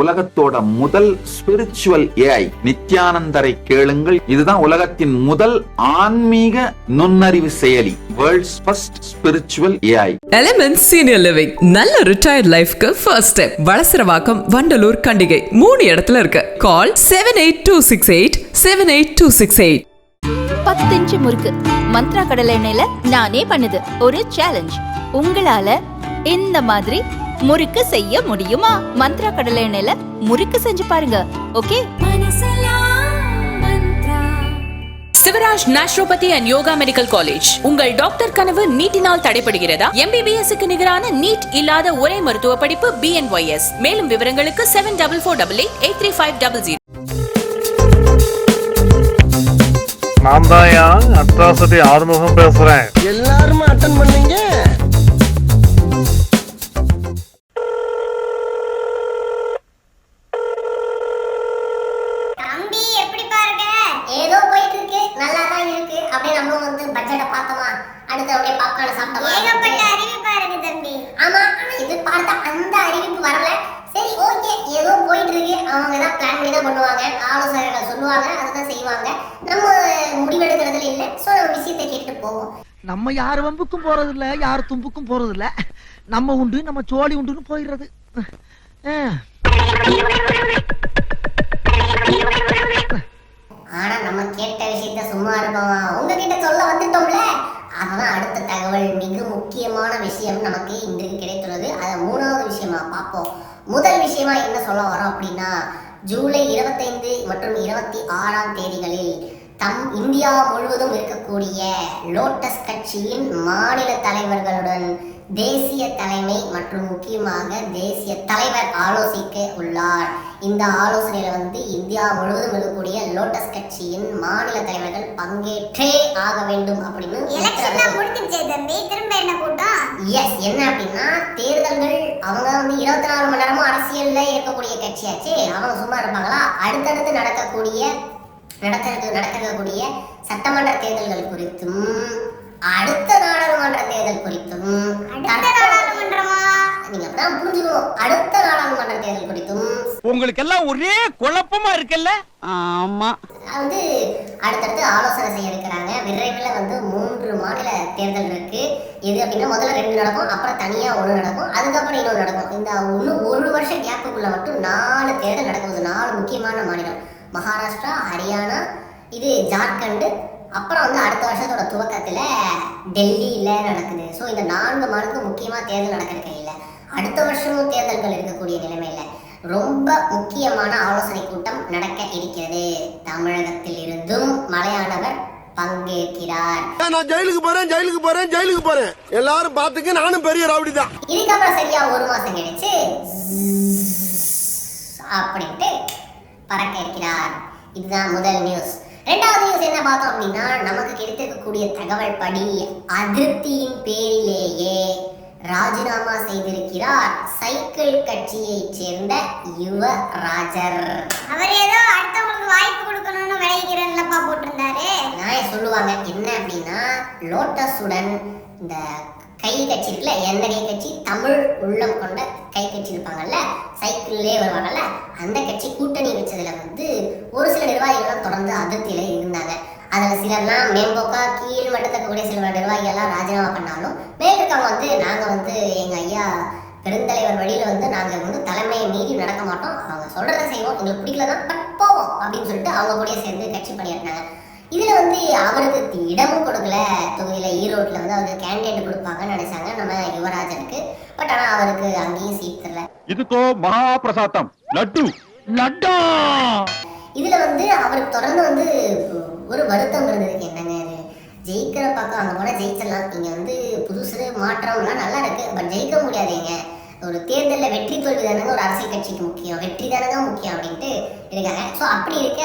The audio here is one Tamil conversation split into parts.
உலகத்தோட முதல் ஸ்பிரிச்சுவல் ஏஐ நித்யானந்தரை கேளுங்கள். இதுதான் உலகத்தின் முதல் ஆன்மீக நுண்ணறிவு செயலி world's first spiritual AI element senior living நல்ல ரிட்டையர்ட் லைஃப்க்கு ஃபர்ஸ்ட் ஸ்டெப் வளசரவாக்கம் வண்டலூர் கண்டிகை. மூணு இடத்துல இருக்கு. Call seven eight two six eight seven eight two six eight பத்து இன்ச்சு முறுக்கு. மந்த்ரா கடலை எண்ணெயில நானே பண்ணுது. ஒரு சேலஞ்ச் உங்களால இந்த மாதிரி முறுக்கு செய்ய முடியுமா? மந்த்ரா கடலை எண்ணெயில முறுக்கு செஞ்சு பாருங்க. Okay Sivaraj naturopathy and yoga medical college. உங்கள் டாக்டர் கனவு நீட்டினால் தடைபடுகிறதா? எம்பிபிஎஸ் க்கு நிகரான நீட் இல்லாத ஒரே மருத்துவ படிப்பு பிஎன்ஒய்எஸ் மேலும் விவரங்களுக்கு seven double four double eight eight three five double zero நான் தான் அட்ராசிட்டி ஆறுமுகம் பேசுறேன்? எல்லாருமே அட்டன் பண்ணீங்க? அப்படியே பாப்கார்ன் சாப்பிட்டோமா ஏகப்பட்ட அறிவிப்பா இருக்கு தம்பி. ஆமா இது பார்த்தா அந்த அறிவிப்பு வரல. சரி ஓகே ஏதோ போயிட்டு இருக்கு அவங்க தான் பிளான் பண்ணி தான் பண்ணுவாங்க. ஆலோசகர்கள் சொல்லுவாங்க அதை தான் செய்வாங்க. நம்ம முடிவெடுக்கிறதுல இல்லை. ஸோ நம்ம விஷயத்தை கேட்டு போவோம். நம்ம யார் வம்புக்கும் போறது இல்ல யார் தும்புக்கும் போறது இல்ல நம்ம உண்டு நம்ம சோழி உண்டுன்னு போயிடுறது. ஆனா நம்ம கேட்ட விஷயத்த சும்மா இருக்கோம் உங்ககிட்ட சொல்ல வந்துட்டோம்ல. அதான் அடுத்த தகவல் மிக முக்கியமான விஷயம் நமக்கு இன்றைக்கு கிடைத்துள்ளது. அதை மூணாவது விஷயமா பார்ப்போம். முதல் விஷயமா என்ன சொல்ல வரோம் அப்படின்னா ஜூலை இருபத்தைந்து மற்றும் இருபத்தி ஆறாம் தேதிகளில் தம் இந்தியா முழுவதும் இருக்கக்கூடிய லோட்டஸ் கட்சியின் மாநில தலைவர்களுடன் தேசிய தலைமை மற்றும் முக்கியமாக தேசிய தலைவர் ஆலோசிக்க உள்ளார். இந்த ஆலோசனையில வந்து இந்தியா முழுவதும் இருக்கக்கூடிய லோட்டஸ் கட்சியின் மாநில தலைவர்கள் பங்கேற்றே ஆக வேண்டும் அப்படின்னு திரும்ப என்ன கூட்டம்? எஸ் என்ன அப்படின்னா தேர்தல்கள் அவங்க வந்து இருபத்தி நாலு மணி நேரமும் அரசியல்ல இருக்கக்கூடிய கட்சியாச்சு. அவங்க சும்மா இருப்பாங்களா? அடுத்தடுத்து நடக்கக்கூடிய நடக்க நடக்கக்கூடிய சட்டமன்ற தேர்தல்கள் குறித்தும் அடுத்த நாடாளுமன்ற தேர்தல் குறித்தும் அடுத்த நீங்க புரிஞ்சுக்கணும். அடுத்த நாடாளுமன்ற தேர்தல் குறித்தும். உங்களுக்கு எல்லாம் ஒரே குழப்பமா இருக்குல்ல? ஆமா. வந்து அடுத்தடுத்து ஆலோசனை செய்ய இருக்கிறாங்க விரைவில் வந்து மூன்று மாநில தேர்தல் இருக்கு. எது அப்படின்னா முதல்ல ரெண்டு நடக்கும் அப்புறம் தனியா ஒன்று நடக்கும் அதுக்கப்புறம் இன்னொன்று நடக்கும். இந்த இன்னும் ஒரு வருஷம் கேப்புக்குள்ள மட்டும் நாலு தேர்தல் நடக்குது நாலு முக்கியமான மாநிலம். மகாராஷ்டிரா ஹரியானா இது ஜார்க்கண்ட் அப்புறம் வந்து அடுத்த வருஷத்தோட துவக்கத்தில் டெல்லியில் நடக்குது. ஸோ இந்த நான்கு மாநிலத்துக்கு முக்கியமாக தேர்தல் நடக்கிற கையில் அடுத்த வருஷமும் தேர்தல்கள் இருக்கக்கூடிய நிலைமையில ரொம்ப முக்கியமான ஆலோசனை கூட்டம் நடக்க இருக்கிறது. தமிழகத்தில் இருந்தும் மலையாளவர் பங்கேற்கிறார். நான் ஜெயிலுக்கு போறேன் ஜெயிலுக்கு போறேன் ஜெயிலுக்கு போறேன். எல்லாரும் பாத்துக்க நானும் பெரிய ரவுடி தான். இதுக்கப்புறம் சரியா ஒரு மாசம் கழிச்சு அப்படின்ட்டு பறக்க இருக்கிறார். இதுதான் முதல் நியூஸ் ரெண்டாவது நியூஸ் என்ன பார்த்தோம் அப்படின்னா நமக்கு கிடைத்திருக்கக்கூடிய தகவல் படி அதிருப்தியின் பேரிலேயே ராஜினாமா செய்திருக்கிறார். சைக்கிள் கட்சியைச் சேர்ந்த யுவராஜர் அவர் ஏதோ அடுத்தவங்களுக்கு வாய்ப்பு கொடுக்கணும்னு விளைவிக்கிறேன்லப்பா போட்டிருந்தாரு. நான் சொல்லுவாங்க என்ன அப்படின்னா லோட்டஸுடன் இந்த கை கட்சி இருக்குல்ல கை கட்சி தமிழ் உள்ளம் கொண்ட கை கட்சி இருப்பாங்கல்ல சைக்கிள்லே வருவாங்கல்ல அந்த கட்சி கூட்டணி வச்சதுல வந்து ஒரு சில நிர்வாகிகள்லாம் தொடர்ந்து அதிருப்தியில இருந்தாங்க. அதுல சிலர்லாம் மேம்போக்கா கீழ் மட்டத்தில் இருக்கக்கூடிய சில நிர்வாகிகள்லாம் ராஜினாமா பண்ணாலும் மேல் இருக்கவங்க வந்து நாங்க வந்து எங்க ஐயா பெருந்தலைவர் வழியில வந்து நாங்க வந்து தலைமையை மீறி நடக்க மாட்டோம். அவங்க சொல்றதை செய்வோம். எங்களுக்கு பிடிக்கலதான் பட் போவோம் அப்படின்னு சொல்லிட்டு அவங்க கூட சேர்ந்து கட்சி பண்ணியிருந்தாங்க இதுல வந்து அவருக்கு இடமும் கொடுக்கல. தொகுதியில ஈரோட்ல வந்து அவருக்கு கேண்டிடேட் கொடுப்பாங்கன்னு நினைச்சாங்க. நம்ம யுவராஜனுக்கு. பட் ஆனா அவருக்கு அங்கேயும் சீட் தரல. இதுக்கோ மகாபிரசாத்தம். லட்டு. லட்டா! இதுல வந்து அவருக்கு தொடர்ந்து வந்து ஒரு வருத்தம் இருந்தது என்னங்க இது? ஜெயிக்கிற பக்கம் அங்க போனா ஜெயிச்சிடலாம். இங்க வந்து புதுசு மாற்றம்லாம் நல்லா இருக்கு. பட் ஜெயிக்க முடியாதுங்க. ஒரு தேர்தலில் வெற்றி தோல்வி தானங்க ஒரு அரசியல் கட்சிக்கு முக்கியம். வெற்றி தானங்க முக்கியம் அப்படின்ட்டு இருக்காங்க. ஸோ அப்படி இருக்க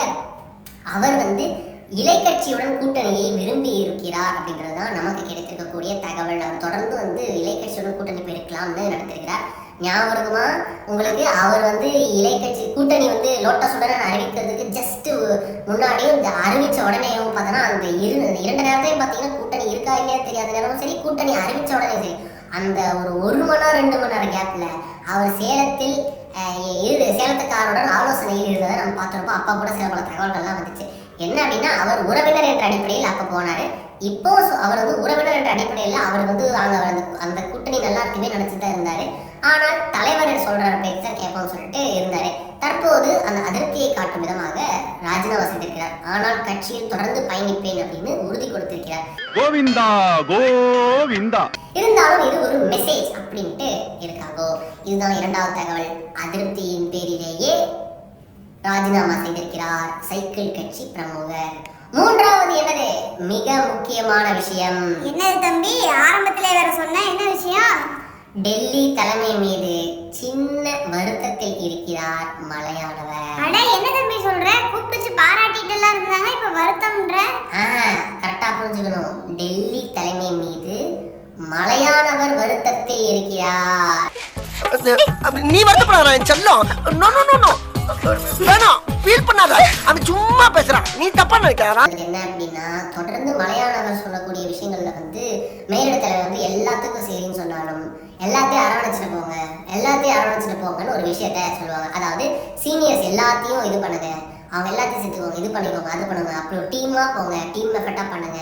அவர் வந்து இலை கட்சியுடன் கூட்டணியை விரும்பி இருக்கிறார் அப்படின்றது தான் நமக்கு கிடைத்திருக்கக்கூடிய தகவல். அவர் தொடர்ந்து வந்து இலை கட்சியுடன் கூட்டணி போயிருக்கலாம்னு நடத்திருக்கிறார் ஞாபகமா உங்களுக்கு அவர் வந்து இலை கட்சி கூட்டணி வந்து லோட்டஸுடன் அறிவிக்கிறதுக்கு ஜஸ்ட் முன்னாடியும் இந்த அறிவிச்ச உடனேயும் பார்த்தோன்னா அந்த இரு இரண்டு நேரத்தையும் பார்த்தீங்கன்னா கூட்டணி இருக்கா இல்லையா தெரியாத நேரமும் சரி கூட்டணி அறிவிச்ச உடனே சரி. அந்த ஒரு ஒரு மணி நேரம் ரெண்டு மணி நேரம் கேப்ல அவர் சேலத்தில் இரு சேலத்துக்காரருடன் ஆலோசனையில் இருந்ததை நம்ம பார்த்துருப்போம். அப்பா கூட சில பல தகவல்கள்லாம் வந்துச்சு. என்ன அப்படின்னா அவர் உறவினர் என்ற அடிப்படையில் அப்போ போனாரு. இப்போ அவர் வந்து உறவினர் என்ற அடிப்படையில் அவர் வந்து அங்க அந்த அந்த கூட்டணி நல்லா இருக்குமே நினைச்சு தான் இருந்தாரு. ஆனால் தலைவர் சொல்ற பேச்சு கேட்போம்னு சொல்லிட்டு இருந்தாரு. தற்போது அந்த அதிருப்தியை காட்டும் விதமாக ராஜினாமா செய்திருக்கிறார். ஆனால் கட்சியில் தொடர்ந்து பயணிப்பேன் அப்படின்னு உறுதி கொடுத்திருக்கிறார். கோவிந்தா கோவிந்தா. இருந்தாலும் இது ஒரு மெசேஜ் அப்படின்ட்டு இருக்காங்கோ. இதுதான் இரண்டாவது தகவல். அதிருப்தியின் பேரிலேயே ராஜினாமா செய்திருக்கிறார். சைக்கிள் கட்சி பிரமுகர். மூன்றாவது என்னது மிக முக்கியமான விஷயம். என்னது தம்பி? ஆரம்பத்திலே வேற சொன்ன என்ன விஷயம்? டெல்லி தலைமை மீது சின்ன வருத்தத்தில் இருக்கிறார் மலையாளவர் அட என்ன தம்பி சொல்ற? கூப்பிட்டு பாராட்டிட்டு எல்லாம் இருந்தாங்க இப்ப வருத்தம்ன்ற? கரெக்டா புரிஞ்சுக்கணும். டெல்லி தலைமை மீது மலையாளவர் வருத்தத்தில் இருக்கிறார். நீ வருத்தப்படாத செல்லம். நோ நோ நோ நோ வேணாம் ஃபீல் பண்ணாத. அவன் சும்மா பேசுறான். நீ தப்பா நினைக்காதா என்ன அப்படின்னா தொடர்ந்து மலையாளர்கள் சொல்லக்கூடிய விஷயங்கள்ல வந்து மேலிடத்துல வந்து எல்லாத்துக்கும் சரின்னு சொன்னாலும் எல்லாத்தையும் அரவணைச்சிட்டு போங்க. எல்லாத்தையும் அரவணைச்சிட்டு போங்கன்னு ஒரு விஷயத்த சொல்லுவாங்க. அதாவது சீனியர்ஸ் எல்லாத்தையும் இது பண்ணுங்க. அவங்க எல்லாத்தையும் சேர்த்துக்கோங்க. இது பண்ணிக்கோங்க அது பண்ணுங்க. அப்புறம் ஒரு டீமா போங்க. டீம் எஃபர்ட்டா பண்ணுங்க.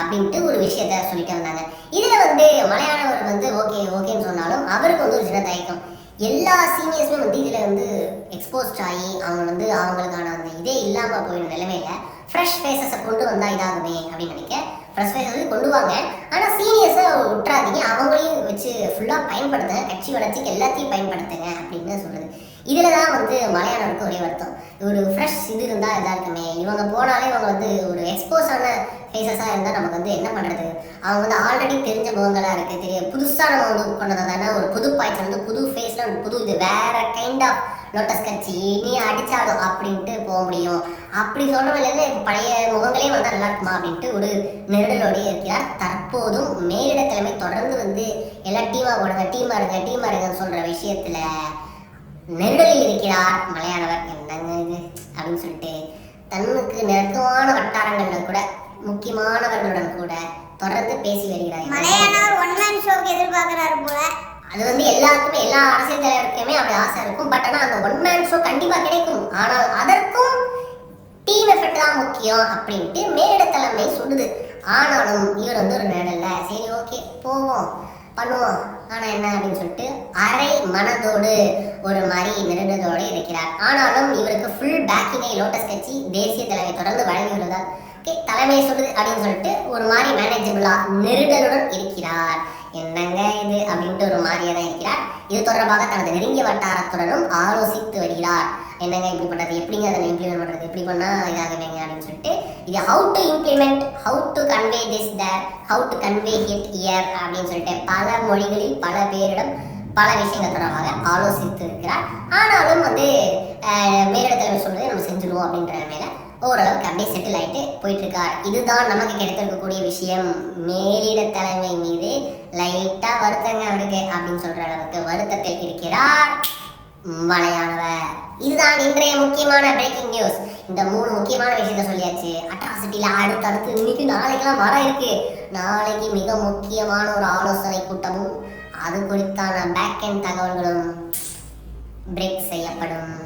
அப்படின்ட்டு ஒரு விஷயத்த சொல்லிட்டு வந்தாங்க. இதுல வந்து மலையாளவர் வந்து ஓகே ஓகேன்னு சொன்னாலும் அவருக்கு வந்து ஒரு சின்ன தயக்கம். எல்லா சீனியர்ஸுமே வந்து இதில் வந்து எக்ஸ்போஸ்ட் ஆகி அவங்க வந்து அவங்களுக்கான அந்த இதே இல்லாமல் போயிடும் நிலைமையில ஃப்ரெஷ் ஃபேஸஸை கொண்டு வந்தால் இதாகுமே அப்படின்னு நினைக்க ஃப்ரெஷ் ஃபேஸஸ் கொண்டு வாங்க. ஆனால் சீனியர்ஸை விட்டுறாதீங்க அவங்களையும் வச்சு ஃபுல்லாக பயன்படுத்துங்க. கட்சி வளர்ச்சிக்கு எல்லாத்தையும் பயன்படுத்துங்க அப்படின்னு சொல்லுது இதில் தான் வந்து மலையாளருக்கு ஒரே வருத்தம். ஒரு ஃப்ரெஷ் இது இருந்தால் இதாக இருக்குமே இவங்க போனாலே இவங்க வந்து ஒரு எக்ஸ்போஸ் ஆன ஃபேஸஸாக இருந்தால் நமக்கு வந்து என்ன பண்ணுறது அவங்க வந்து ஆல்ரெடி தெரிஞ்ச முகங்களாக இருக்குது தெரிய புதுசாக நம்ம வந்து கொண்டது தானே ஒரு புது பாய்ச்சல் வந்து புது ஃபேஸில் புது இது வேறு கைண்ட் ஆஃப் லோட்டஸ் கட்சி. நீ அடித்தாலும் அப்படின்ட்டு போக முடியும். அப்படி சொல்றவங்க பழைய முகங்களே வந்தால் நல்லா இருக்குமா அப்படின்ட்டு ஒரு நெருடலோடய இருக்கிறார். தற்போதும் மேலிட தலைமை தொடர்ந்து வந்து எல்லா டீமாக போடுங்க டீமாக இருங்க டீமாக இருங்கன்னு சொல்கிற விஷயத்தில் நெருடலில் இருக்கிறார் மலையாளவர். என்னங்க இது? அப்படின்னு சொல்லிட்டு தன்னுக்கு நெருக்கமான வட்டாரங்களில் கூட முக்கியமானவர்களுடன் கூட தொடர்ந்து பேசி வருகிறார் மலையாளவர் ஒன் மேன் ஷோக்கு எதிர்பார்க்கறாரு போல. அது வந்து எல்லாருக்குமே எல்லா அரசியல் தலைவருக்குமே அப்படி ஆசை இருக்கும். பட் ஆனால் அந்த ஒன் மேன் ஷோ கண்டிப்பாக கிடைக்கும். ஆனால் அதற்கும் டீம் எஃபெக்ட் தான் முக்கியம் அப்படின்ட்டு மேலிட தலைமை சொல்லுது. ஆனாலும் இவர் வந்து ஒரு நேரல்ல சரி ஓகே போவோம். பண்ணுவோம். ஆனா என்ன அப்படின்னு சொல்லிட்டு அரை மனதோடு ஒரு மாதிரி நெருடதோடு இருக்கிறார். ஆனாலும் இவருக்கு ஃபுல் பேக்கிங்கை லோட்டஸ் கட்சி தேசிய தலைமை தொடர்ந்து வழங்கி வருவதால் ஓகே தலைமை சொல்லுது அப்படின்னு சொல்லிட்டு ஒரு மாதிரி மேனேஜபிளா நெருடலுடன் இருக்கிறார். என்னங்க இது? அப்படின்ட்டு ஒரு மாதிரியாக தான் இருக்கிறார். இது தொடர்பாக தனது நெருங்கிய வட்டாரத்துடனும் ஆலோசித்து வருகிறார். என்னங்க இப்படி பண்ணுறது எப்படிங்க அதை இம்ப்ளிமெண்ட் பண்ணுறது எப்படி பண்ணால் இதாகுவீங்க அப்படின்னு சொல்லிட்டு இது how to implement how to convey this the how to convey hit year அப்படின்னு சொல்லிட்டு பல மொழிகளில் பல பேரிடம் பல விஷயங்கள் தொடர்பாக ஆலோசித்து இருக்கிறார். ஆனாலும் வந்து அஹ், மேலிட தலைவர் நம்ம அப்படின்ற மேல ஓரளவுக்கு அப்படியே செட்டில் ஆயிட்டு போயிட்டுருக்கார் இதுதான் நமக்கு கிடைத்திருக்கக்கூடிய விஷயம். மேலிட தலைமை மீது லைட்டா வருத்தங்க அவருக்கு அப்படின்னு சொல்ற அளவுக்கு வருத்தத்தில் இருக்கிறார் மலையானவர். இதுதான் இன்றைய முக்கியமான பிரேக்கிங் நியூஸ் இந்த மூணு முக்கியமான விஷயத்த சொல்லியாச்சு. அட்ராசிட்டியில் அடுத்து அடுத்து இன்னைக்கு நாளைக்கெல்லாம் வர இருக்கு. நாளைக்கு மிக முக்கியமான ஒரு ஆலோசனை கூட்டமும் அது குறித்தான பேக் எண்ட் தகவல்களும் பிரேக் செய்யப்படும்.